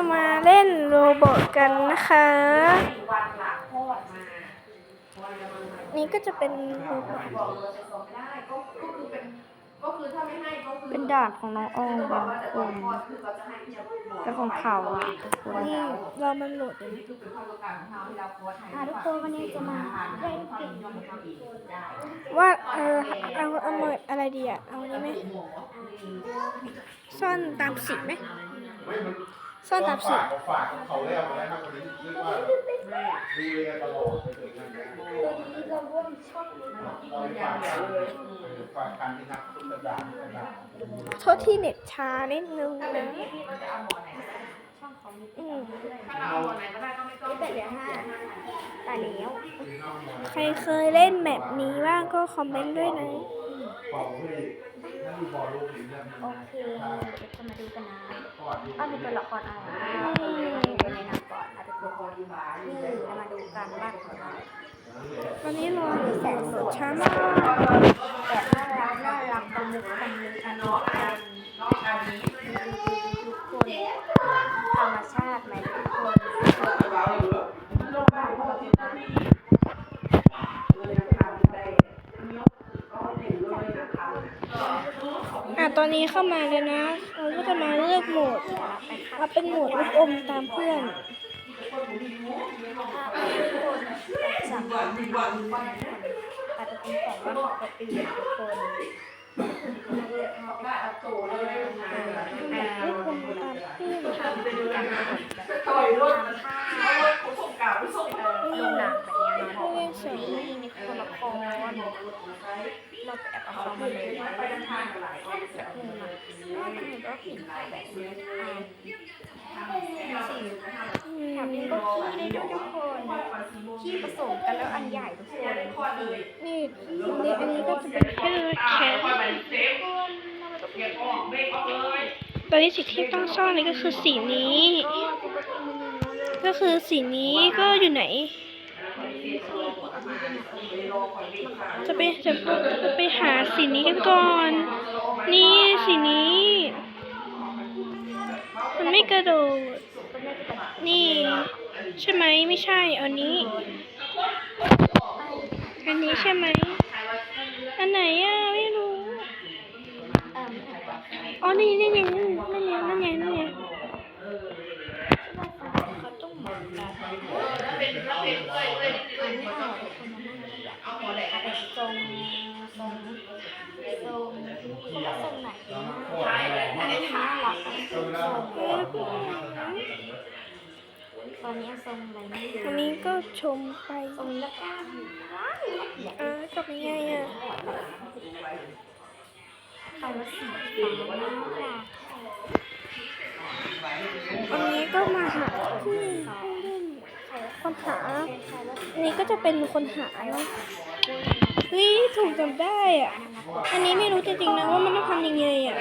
จะมาเล่นโรบอทกันนะคะวันหลังคลอดมานี่ก็จะเป็นโรบอทบอกเลยจะสอบไม่ได้ก็ก็คือเป็นก็คือถ้าไม่ให้ก็คือเป็นด่านของน้องอ้อมก็บกัอกนว่าจะคต้องนคลอดคือเขาจะให้ที่จะหมอเป็นของเขาอะทุกคนนี่เรามันโหลดอยู่นี่คือเป็นความต้องการของเราที่เราโพสต์ให้อะทุกคนวันนี้จะมาเล่เล่นนเก่เก่งงยอมทำอีกได้ว่าเออเอาเอาเมิดอะไรดีอะเอาอันนี้ไหมซ่อนตามสีไหม ซ่อนตามสีฝากฝากเขาแล้วอะไรมากกว่านี้เรียกว่าดูแลตลอดเลยนะตัวนี้เราร่วมช่องนี้เราฝากกันฝากกันที่นักสุดดาดาโทษที่เน็ตช้านิดนึงถ้าเป็นนะพี่พี่ก็จะเอาหมอไหนช่องของนี้อืมถ้าเราเอาหมอไหนก็ได้ก็ไม่ต้องแต่เหลือห้าตายแล้วใครเคยเล่นแบบนี้บ้างก็คอมเมนต์ด้วยนะ โอเคเดี๋ยวจะมาดูกันนะว่ามีตัวละครอะไรในหนังก่อนนะทุกคนนี่เรามาดูกันบ้านของเราตอนนี้รอแสงโหลดช้ามากแบบน่ารักน่ารักประมุขประมุขอันนอกกันนอกจากนี้ทุกคนธรรมชาติไหมทุกคน โลกได้พอที่พี่เลยนะคะได้ยกก็เด็กเลยนะคะ อะ ตอนนี้เข้ามาแล้วนะเราก็จะมาเลือกโหมดเอาเป็นโหมดลูกอมตามเพื่อนถ้าทุกคนสั่งวันวันวันอาจจะเป็นของวันของคนอื่นทุกคนได้เอาตัวเลยลูกอมตามเพื่อนทำเป็นการแบบต่อยรถทำท่าเขาส่งกล่าวไม่ส่งเออลงหนังแบบนี้เนาะเล่อนเสริมนี่มีตัวละคร เราไปแอบเอาเขามาเลยไปทานหนึ่งนะว่าทำไมก็ผิดไปแบบนี้อ่าสี่ถมมนี้ก็ขี้ได้ด้วยทุกคนขี้ผสมกันแล้วอันใหญ่ทุกคนนี่นนี้อันนี้ก็จะเป็นชื่อแคทตอนนี้สิ่งที่ต้องซ่อนเลยก็คือสีนี้ ก็คือสีนี้ก็อยู่ไหน จะไปจะจะไปหาสีนี้กันก่อน นี่สีนี้ มันไม่กระโดด นี่ ใช่ไหมไม่ใช่ อันนี้ อันนี้ใช่ไหม อันไหนอะไม่รู้อ๋อนี่นี่นั่ ตอนนี้ทรงอะไรอันนี้ก็ชมไปทรงแล้วก็ว้าวอยากอ่าจบยังไงอะเอาสีฟ้าอันนี้ก็มาหาผู้เล่คนหา อันนี้ก็จะเป็นคนหาเนาะเฮ้ยถูกจำได้อะ อันนี้ไม่รู้จริงๆนะว่ามันต้องทำยังไงอะ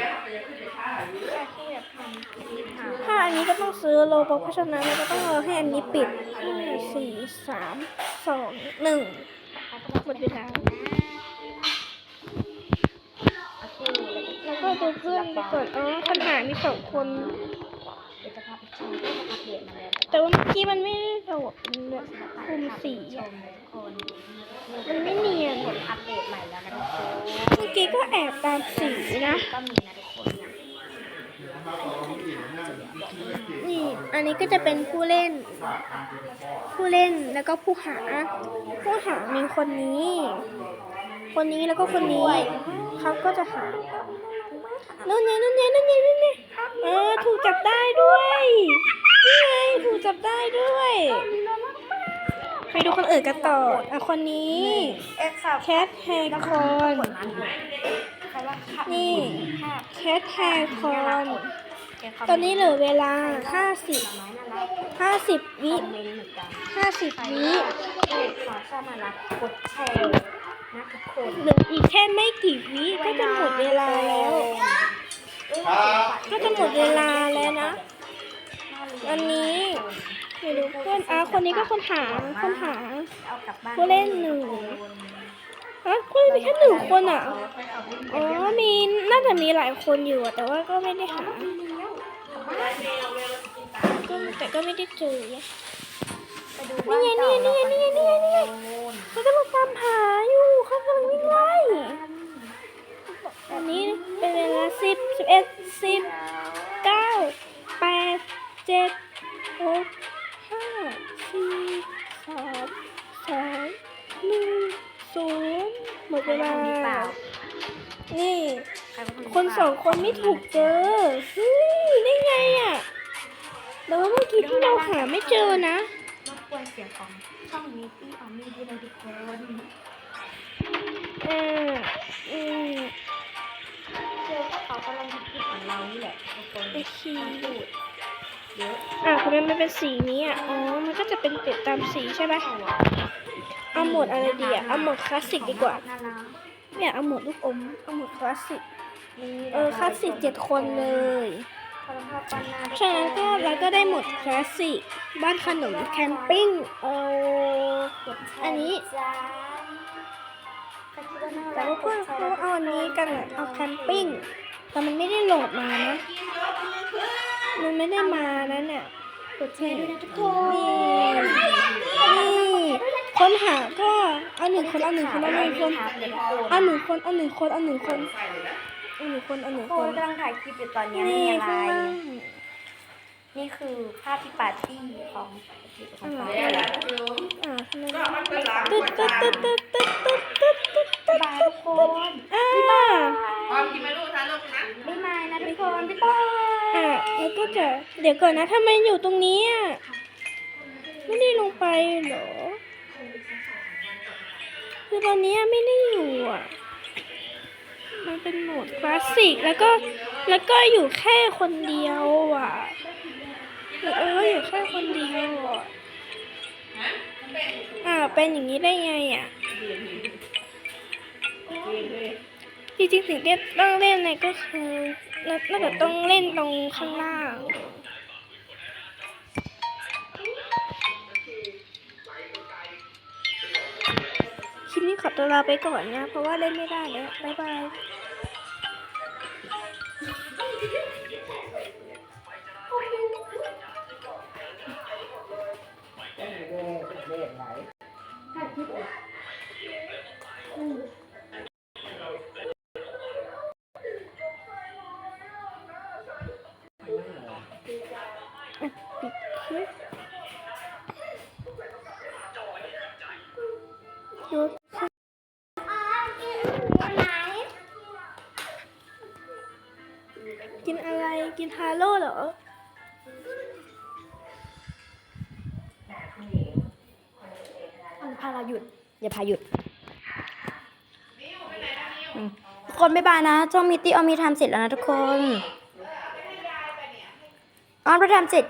ถ้าอันนี้ก็ต้องซื้อโลบเพราะฉะนั้นเราก็ต้องรอให้อันนี้ปิดห้าสี่สามสองหนึ่งหมดเวลาแล้วก็ดูเพื่อนไปก่อนอ๋อคนหามีสองคน แต่ว่าเมื่อกี้มันไม่ได้โดดเนแบบคุมสีมันไม่เนียนผลอัปเมื่อกี้ก็แอบตามสีนะก็มี นะทุกคนนี่อันนี้ก็จะเป็นผู้เล่น ผู้เล่นแล้วก็ผู้หา ผู้หามีคนนี้ คนนี้แล้วก็คนนี้เขาก็จะหานู่นไงนู่นไงนู่นไงนู่นไงเออถูกจับได้ด้วยนี่ไงถูกจับได้ด้วยไปดูคนอื่นกันต่ออะคนนี้เอ็กซ์ค่ะแคทแฮร์คอนใคร ว่าค่ะนี่ค่ะแคทแฮร์คอนแกเขาตอนนี้เหลือเวลา 50ไม้น่ารัก50 วิคอมเมนต์เหมือนกัน50 วิเอ็กซ์ขอเข้ามารับกดแชร์นะทุกคนเหลืออีกแค่ไม่กี่วิก็จะหมดเวลาแล้ว ก็จะหมดเวลาแล้วนะ อันนี้เดี๋ยวดูเพื่อนอะคนนี้ก็คนหาคนหาเอากลับบ้านผู้เล่นหนึ่ง ฮะผู้เล่นมีแค่หนึ่งคนอะ อ๋อ มีน่าจะมีหลายคนอยู่แต่ว่าก็ไม่ได้หา ก็ก็ไม่ได้เจอนี่ไงนี่ไงนี่ไงนี่ไงนี่ไงเขากำลังตามหาอยู่เขากำลังวิ่งไล่อันนี้เป็นเวลาสิบสิบเอ็ดสิบเก้าแปดเจ็ดหก เวลามีเปล่านี่ใครเป็นคนสองคนไม่ถูกเจอเฮ้ยได้ไงอะแต่ว่าเมื่อกี้ที่เราหาไม่เจอนะรบกวนเสียงของช่องมิตี้ออมมี่ด้วยนะทุกคนเอออืมเจอก็เขากำลังคิดของเรานี่แหละทุกคนไอคีพูดเยอะอะทำไมมันเป็นสีนี้อะ อ๋อ มันก็จะเป็นติดตามสีใช่ไหม เอาหมดอะไรดีอะเอาหมดคลาสสิกดีกว่าน่ารักไม่อยากเอาหมดลูกอมเอาหมดคลาสสิกนี่เออคลาสสิกเจ็ดคนเลยพอเราเข้าปันนาฉะนั้นก็เราก็ได้หมดคลาสสิกบ้านขนมแคมปิ้งเอาอันนี้จ้าแต่ว่าเพื่อนเขาเอาอันนี้กันอะเอาแคมปิ้งแต่มันไม่ได้โหลดมานะมันไม่ได้มานะเนี่ยกดแชร์ด้วยนะทุกคนนี่นี่ ค้นหาก็เอาหนึ่งคนเอาหนึ่งคนเอาหนึ่งคนเอาหนึ่งคนเอาหนึ่งคนเอาหนึ่งคนเอาหนึ่งคนเอาหนึ่งคคนนกำลังถ่ายคลิปอยู่ตอนนี้ไม่นี่มีอะไร ข้างล่างนี่คือภาพที่ปาร์ตี้ของของอ่าปาร์เนี่ตี้ยแหละคืออ่าก็มันเป็นหลังตึ๊ดตึ๊ดตึ๊ดตึ๊ดตึ๊ดตึ๊ดตึ๊ดตึ๊ดตึ๊ดบายทุกคนอ่าความกินไม่รู้ทานลูกนะไม่มานะทุกคนบ๊ายบายอ่าแล้วก็จะเดี๋ยวก่อนนะทำไมอยู่ตรงนี้อะไม่ได้ลงไปเหรอ คือตอนนี้ไม่ได้อยู่อะ มันเป็นโหมดคลาสสิกแล้วก็แล้วก็อยู่แค่คนเดียวอะเอออยู่แค่คนเดียวอะอ่าเป็นอย่างนี้ได้ไงอะจริงๆสิ่งที่ต้องเล่นเนี่ยก็คือน่าจะต้องเล่นตรงข้างล่าง อตัวลาไปก่อนนะ เพราะว่าเล่นไม่ได้แล้วบ๊ายบายปิดคลิป อะไรกินฮาโร่เหรอมันพาเราหยุด อย่าพาหยุดทุกคนบ๊ายบายนะช่องมิตี้ออมีทำเสร็จแล้วนะทุกคนออมเราทำเสร็จ